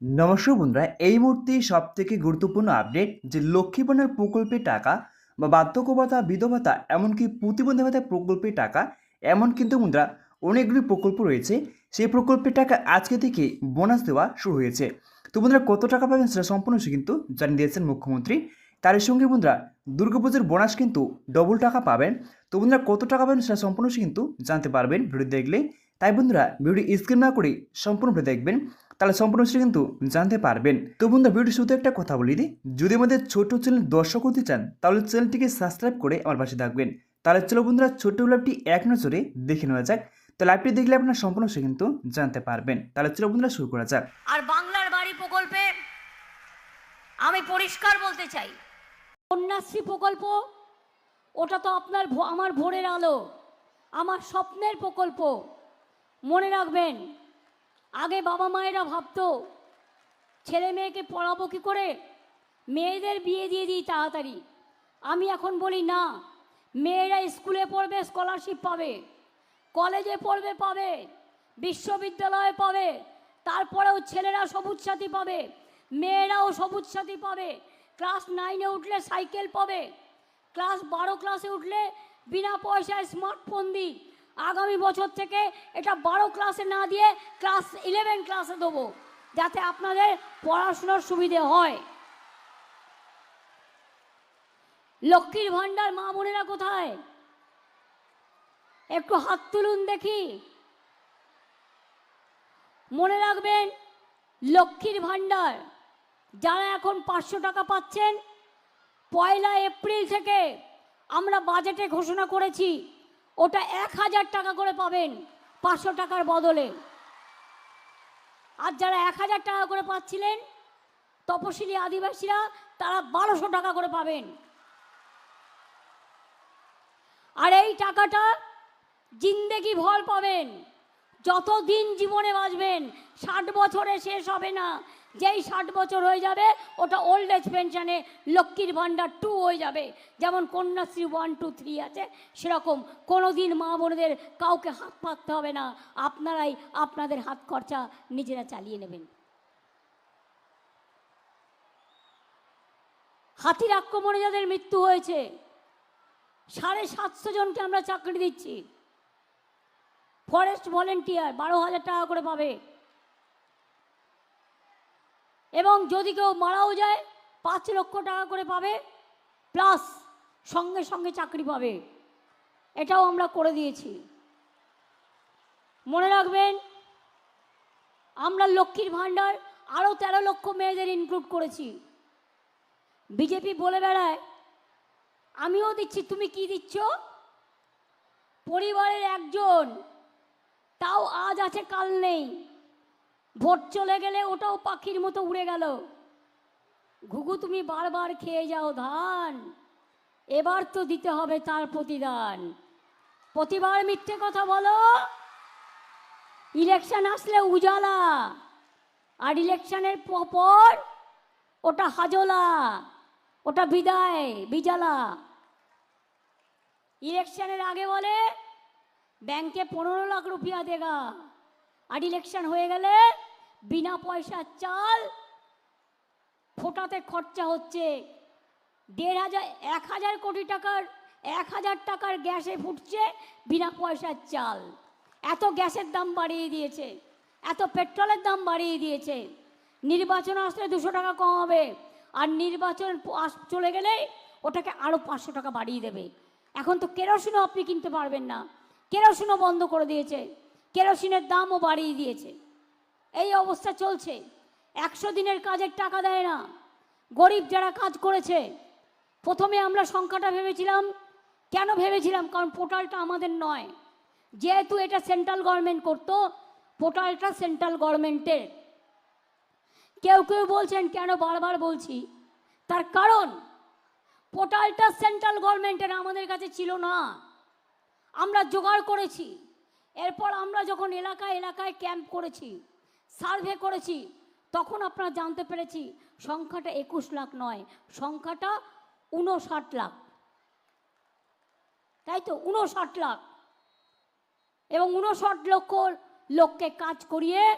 নমস্কার বন্ধুরা, এই মুহূর্তে সব থেকে গুরুত্বপূর্ণ আপডেট যে লক্ষ্মীপণের প্রকল্পের টাকা বা বার্ধক্য ভাতা বিধবা ভাতা এমনকি প্রতিবন্ধী ভাতা প্রকল্পের টাকা, এমন কিন্তু বন্ধুরা অনেকগুলি প্রকল্প রয়েছে। সেই প্রকল্পের টাকা আজকে থেকে বোনাস দেওয়া শুরু হয়েছে। তো বন্ধুরা, কত টাকা পাবেন সেটা সম্পূর্ণ কিন্তু জানিয়ে দিয়েছেন মুখ্যমন্ত্রী। তার সঙ্গে বন্ধুরা, দুর্গাপুজোর বোনাস কিন্তু ডবল টাকা পাবেন। তো বন্ধুরা, কত টাকা পাবেন সেটা সম্পূর্ণ কিন্তু জানতে পারবেন ভিডিও দেখলে। তাই বন্ধুরা ভিডিও স্ক্রিন না করে সম্পূর্ণ দেখবেন। তাহলে সম্পূর্ণ সেটা কিন্তু জানতে পারবেন। তো বন্ধুরা ভিডিও শুধু একটা কথা বলি দিই যদি আমাদের ছোট চ্যানেল দর্শক হতে চান, তাহলে চ্যানেলটিকে সাবস্ক্রাইব করে আমার পাশে থাকবেন। তাহলে চলো বন্ধুরা ছোট্ট লাইভটি এক নজরে দেখে নেওয়া যাক। তো লাইভটি দেখলে আপনার সম্পূর্ণ সে কিন্তু জানতে পারবেন। তাহলে চলো বন্ধুরা, শুরু করা যাক। আর বাংলার বাড়ি প্রকল্পে আমি পরিষ্কার বলতে চাই। কন্যাশ্রী প্রকল্প, ওটা তো আপনার আমার ভোরের আলো, আমার স্বপ্নের প্রকল্প। মনে রাখবেন আগে বাবা মায়েরা ভাবতো, ছেলে মেয়েকে পড়াবো কী করে? মেয়েদের বিয়ে দিয়ে দিই তাড়াতাড়ি। আমি এখন বলি, না, মেয়েরা স্কুলে পড়বে স্কলারশিপ পাবে কলেজে পড়বে, পাবে, বিশ্ববিদ্যালয়ে পাবে, তারপরেও ছেলেরা সবুজ সাথী পাবে, মেয়েরাও সবুজ সাথী পাবে ক্লাস নাইনে উঠলে সাইকেল পাবে ক্লাস বারো ক্লাসে উঠলে বিনা পয়সায় স্মার্টফোন দিই। আগামী বছর থেকে এটা বারো ক্লাসে না দিয়ে ক্লাস ইলেভেন ক্লাসে দেবো, যাতে আপনাদের পড়াশোনার সুবিধে হয়। লক্ষ্মীর ভাণ্ডার মা বোনেরা কোথায়? একটু হাত তুলুন দেখি। মনে রাখবেন, লক্ষ্মীর ভাণ্ডার যারা এখন পাঁচশো টাকা পাচ্ছেন, পয়লা এপ্রিল থেকে আমরা বাজেটে ঘোষণা করেছি। ওটা এক হাজার টাকা করে পাবেন পাঁচশো টাকার বদলে। আর যারা এক হাজার টাকা করে পাচ্ছিলেন, তপশিলি আদিবাসীরা, তারা বারোশো টাকা করে পাবেন। আর এই টাকাটা জিন্দেগি ভর পাবেন। যতদিন জীবনে বাঁচবেন, ষাট বছরে শেষ হবে না। যেই ষাট বছর হয়ে যাবে, ওটা ওল্ড এজ পেনশনে লক্ষ্মীর ভাণ্ডার টু হয়ে যাবে। যেমন কন্যাশ্রী ওয়ান টু থ্রি আছে, সেরকম। কোনো দিন মা বোনদের কাউকে হাত পাততে হবে না। আপনারাই আপনাদের হাত খরচা নিজেরা চালিয়ে নেবেন। হাতির আক্রমণে যাদের মৃত্যু হয়েছে, সাড়ে সাতশো জনকে আমরা চাকরি দিচ্ছি। ফরেস্ট ভলেন্টিয়ার বারো হাজার টাকা করে পাবে। এবং যদি কেউ মারাও যায়, পাঁচ লক্ষ টাকা করে পাবে প্লাস সঙ্গে সঙ্গে চাকরি পাবে। এটাও আমরা করে দিয়েছি। মনে রাখবেন, আমরা লক্ষ্মীর ভাণ্ডার আরও তেরো লক্ষ মেয়েদের ইনক্লুড করেছি। বিজেপি বলে বেড়ায়, আমিও দিচ্ছি, তুমি কি দিচ্ছ? পরিবারের একজন, তাও আজ আছে, কাল নেই। ভোট চলে গেলে ওটাও পাখির মতো উড়ে গেল। ঘুঘু, তুমি বারবার খেয়ে যাও ধান। এবার তো দিতে হবে তার প্রতিদান। প্রতিবার মিথ্যে কথা বলো। ইলেকশন আসলে উজালা। আর ইলেকশনের পর ওটা হাজলা, ওটা বিদায়, বিজালা। ইলেকশনের আগে বলে, ব্যাংকে পনেরো লাখ রুপিয়া দেগা। আর ইলেকশন হয়ে গেলে বিনা পয়সার চাল ফোটাতে খরচা হচ্ছে। দেড় হাজার, এক হাজার কোটি টাকার, এক হাজার টাকার গ্যাসে ফুটছে বিনা পয়সার চাল। এত গ্যাসের দাম বাড়িয়ে দিয়েছে, এত পেট্রোলের দাম বাড়িয়ে দিয়েছে। নির্বাচন আসলে দুশো টাকা কম হবে, আর নির্বাচন চলে গেলে ওটাকে আরও পাঁচশো টাকা বাড়িয়ে দেবে। এখন তো কেরোসিনও আপনি কিনতে পারবেন না। কেরোসিনও বন্ধ করে দিয়েছে। কেরোসিনের দামও বাড়িয়ে দিয়েছে। এই অবস্থা চলছে। একশো দিনের কাজের টাকা দেয় না। গরিব যারা কাজ করেছে, প্রথমে আমরা সংখ্যাটা ভেবেছিলাম, কেন ভেবেছিলাম? কারণ পোর্টালটা আমাদের নয়। যেহেতু এটা সেন্ট্রাল গভর্নমেন্ট করতো, পোর্টালটা সেন্ট্রাল গভর্নমেন্টের। কেউ কেউ বলছেন, কেন বারবার বলছি? তার কারণ, পোর্টালটা সেন্ট্রাল গভর্নমেন্টের আমাদের কাছে ছিল না। আমরা জোগাড় করেছি। এরপর আমরা যখন এলাকায় এলাকায় ক্যাম্প করেছি সার্ভে করেছি, তখন আপনারা জানতে পেরেছি, সংখ্যাটা একুশ লাখ নয়, সংখ্যাটা উনষাট লাখ। তাই তো? উনষাট লাখ। এবং উনষাট লক্ষ লোককে কাজ করিয়ে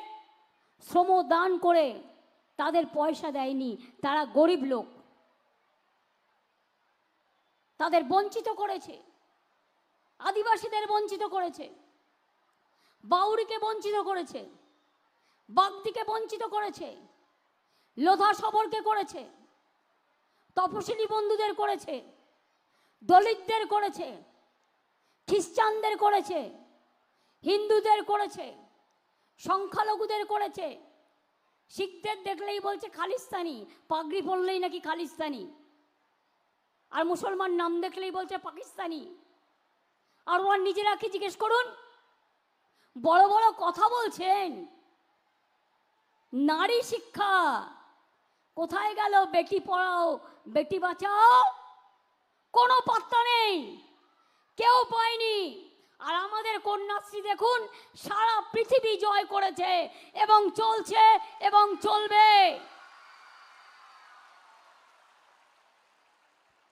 শ্রম দান করে তাদের পয়সা দেয়নি, তারা গরিব লোক। তাদের বঞ্চিত করেছে। আদিবাসীদের বঞ্চিত করেছে। বাউরিকে বঞ্চিত করেছে বাগদিকে বঞ্চিত করেছে, লোধা সবরকে করেছে তপশিলি বন্ধুদের করেছে, দলিতদের করেছে, খ্রিস্টানদের করেছে, হিন্দুদের করেছে, সংখ্যালঘুদের করেছে। শিখদের দেখলেই বলছে খালিস্তানি, পাগড়ি পরলেই নাকি খালিস্তানি। আর মুসলমান নাম দেখলেই বলছে পাকিস্তানি। আর ওরা নিজেরা কি জিজ্ঞেস করুন? বড় বড় কথা বলছেন। নারী শিক্ষা, কোথায় গেল বেটি পড়াও, বেটি বাঁচাও? কোনো পাত্তা নেই, কেউ পায়নি। আর আমাদের কন্যাশ্রী দেখুন, সারা পৃথিবী জয় করেছে এবং চলছে এবং চলবে।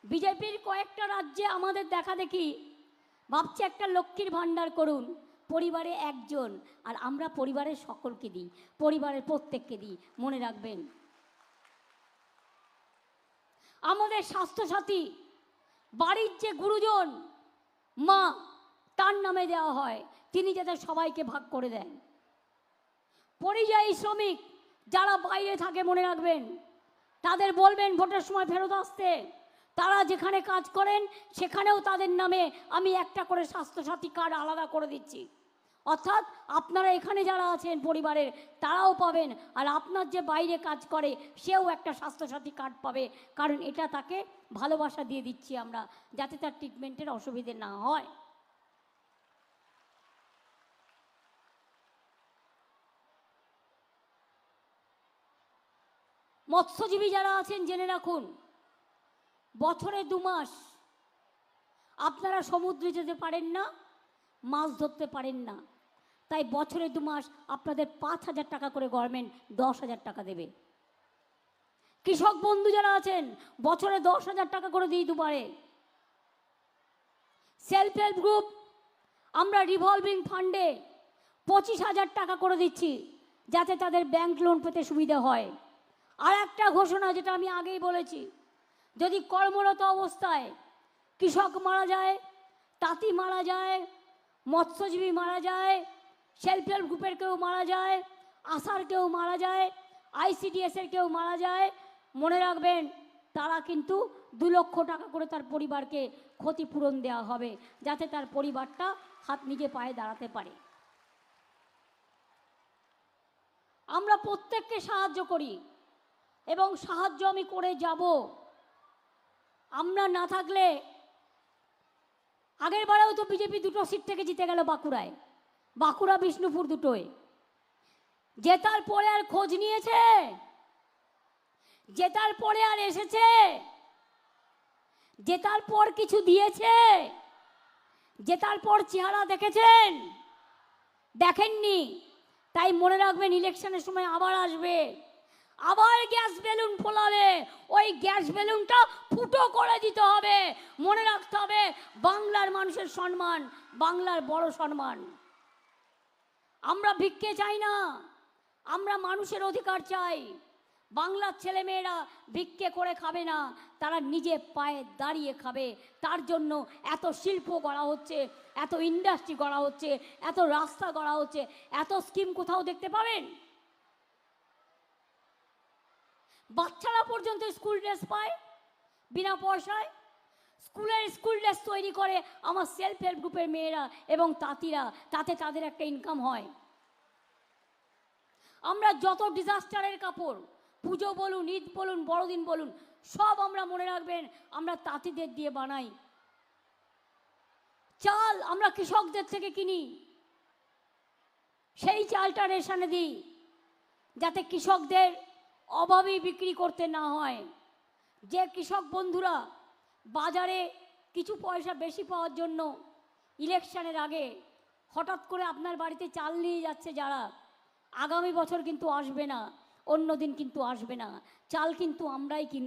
বিজেপির কয়েকটা রাজ্যে আমাদের দেখা দেখি, ভাবছে একটা লক্ষ্মীর ভাণ্ডার করুন। পরিবারে একজন, আর আমরা পরিবারের সকলকে দিই, পরিবারের প্রত্যেককে দিই। মনে রাখবেন। আমাদের স্বাস্থ্যসাথী, বাড়ির যে গুরুজন, মা, তার নামে দেওয়া হয়। তিনি যাতে সবাইকে ভাগ করে দেন। পরিযায়ী শ্রমিক, যারা বাইরে থাকে, মনে রাখবেন, তাদের বলবেন, ভোটের সময় ফেরত আসতে। তারা যেখানে কাজ করেন, সেখানেও তাদের নামে আমি একটা করে স্বাস্থ্যসাথী কার্ড আলাদা করে দিচ্ছি। অর্থাৎ আপনারা এখানে যারা আছেন পরিবারের, তারাও পাবেন। আর আপনার যে বাইরে কাজ করে, সেও একটা স্বাস্থ্যসাথী কার্ড পাবে। কারণ এটা তাকে ভালোবাসা দিয়ে দিচ্ছি আমরা, যাতে তার ট্রিটমেন্টের অসুবিধে না হয়। মৎস্যজীবী যারা আছেন, জেনে রাখুন, বছরে দু মাস। আপনারা সমুদ্রে যেতে পারেন না মাছ ধরতে পারেন না। তাই বছরে দু মাস আপনাদের পাঁচ হাজার টাকা করে গভর্নমেন্ট দশ হাজার টাকা দেবে। কৃষক বন্ধু যারা আছেন, বছরে দশ হাজার টাকা করে দিই দুবারে। সেলফ হেল্প গ্রুপ আমরা রিভলভিং ফান্ডে পঁচিশ হাজার টাকা করে দিচ্ছি, যাতে তাদের ব্যাংক লোন পেতে সুবিধা হয়। আর একটা ঘোষণা যেটা আমি আগেই বলেছি, যদি কর্মরত অবস্থায় কৃষক মারা যায়, তাঁতি মারা যায় মৎস্যজীবী মারা যায় সেলফ হেল্প গ্রুপের কেউ মারা যায় আশার কেউ মারা যায় আইসিডিএসের কেউ মারা যায়, মনে রাখবেন তারা কিন্তু দু লক্ষ টাকা করে তার পরিবারকে ক্ষতিপূরণ দেওয়া হবে, যাতে তার পরিবারটা হাত নিজে পায়ে দাঁড়াতে পারে। আমরা প্রত্যেককে সাহায্য করি এবং সাহায্য আমি করে যাব। আমরা না থাকলে আগের বারেও তো বিজেপি দুটো সিট থেকে জিতে গেল বাঁকুড়ায়। বাঁকুড়া, বিষ্ণুপুর দুটোয় জেতার পরে আর খোঁজ নিয়েছে? জেতার পরে আর এসেছে? জেতার পর কিছু দিয়েছে? জেতার পর চেহারা দেখেছেন? দেখেননি। তাই মনে রাখবেন ইলেকশনের সময় আবার আসবে। আবার গ্যাস বেলুন ফোলাবে। ওই গ্যাস বেলুনটা ফুটো করে দিতে হবে। মনে রাখতে হবে, বাংলার মানুষের সম্মান, বাংলার বড় সম্মান। আমরা ভিক্ষে চাই না, আমরা মানুষের অধিকার চাই। বাংলার ছেলেমেয়েরা ভিক্ষে করে খাবে না, তারা নিজে পায়ে দাঁড়িয়ে খাবে। তার জন্য এত শিল্প গড়া হচ্ছে, এত ইন্ডাস্ট্রি গড়া হচ্ছে, এত রাস্তা গড়া হচ্ছে, এত স্কিম কোথাও দেখতে পাবেন? বাচ্চারা পর্যন্ত স্কুল ড্রেস পায়, বিনা পয়সায়। স্কুলের স্কুল ড্রেস তৈরি করে আমার সেলফ হেল্প গ্রুপের মেয়েরা এবং তাঁতিরা, তাতে তাদের একটা ইনকাম হয়। আমরা যত ডিজাস্টারের কাপড়, পুজো বলুন, ঈদ বলুন, বড়দিন বলুন, সব আমরা মনে রাখবেন, আমরা তাঁতিদের দিয়ে বানাই। চাল আমরা কৃষকদের থেকে কিনি। সেই চালটা রেশানে দিই, যাতে কৃষকদের অভাবে বিক্রি করতে না হয়। যে কৃষক বন্ধুরা বাজারে কিছু পয়সা বেশি পাওয়ার জন্য ইলেকশনের আগে হঠাৎ করে আপনার বাড়িতে চাল নিয়ে যাচ্ছে যারা, আগামী বছর কিন্তু আসবে না, অন্য দিন কিন্তু আসবে না। চাল কিন্তু আমরাই কিন